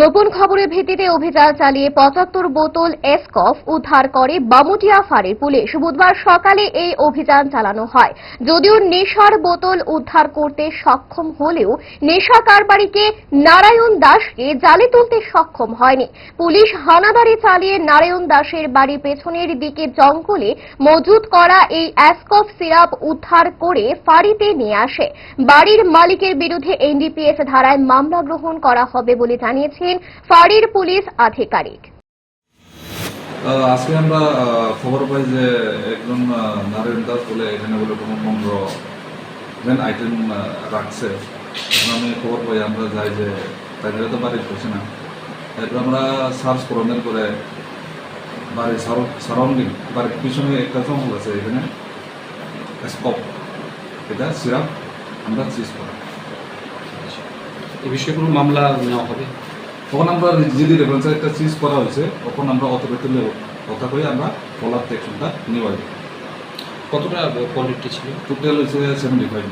গোপন খবরের ভিত্তিতে অভিযান চালিয়ে পঁচাত্তর বোতল এসকফ উদ্ধার করে বামুটিয়া ফাঁড়ির পুলিশ। বুধবার সকালে এই অভিযান চালানো হয়। যদিও নেশার বোতল উদ্ধার করতে সক্ষম হলেও নেশা কারবারিকে নারায়ণ দাসকে জালে তুলতে সক্ষম হয়নি। পুলিশ হানাদারি চালিয়ে নারায়ণ দাসের বাড়ির পেছনের দিকে জঙ্গলে মজুত করা এই অ্যাসকফ সিরাপ উদ্ধার করে ফাঁড়িতে নিয়ে আসে। বাড়ির মালিকের বিরুদ্ধে এনডিপিএস ধারায় মামলা গ্রহণ করা হবে বলে জানিয়েছেন ফাঁড়ির পুলিশ আধিকারিক। আজকে আমরা খবর পাই যে একজন নারায়ণ দাস বলে এখানে বলে কোনো পনেরো মেন আইটেম রাখছে। এখন আমি খবর পাই আমরা যাই যে তাদের তো বাড়ি করছি না। এরপর আমরা সার্চ করনের করে বাড়ির সারাউন্ডিং বাড়ির পিছনে একটা জঙ্গল আছে এখানে স্কপ এটা সিরাপ আমরা চিজ করা এই বিষয়ে কোনো মামলা নেওয়া হবে? তখন আমরা যদি রেফারেন্সের একটা চিজ করা হয়েছে তখন আমরা অথরিটি কথা কই আমরা ফলার টেকশনটা নেওয়া যায় কতটা কোয়ালিটি ছিল? টোটাল হয়েছে সেভেন্টি ফাইভ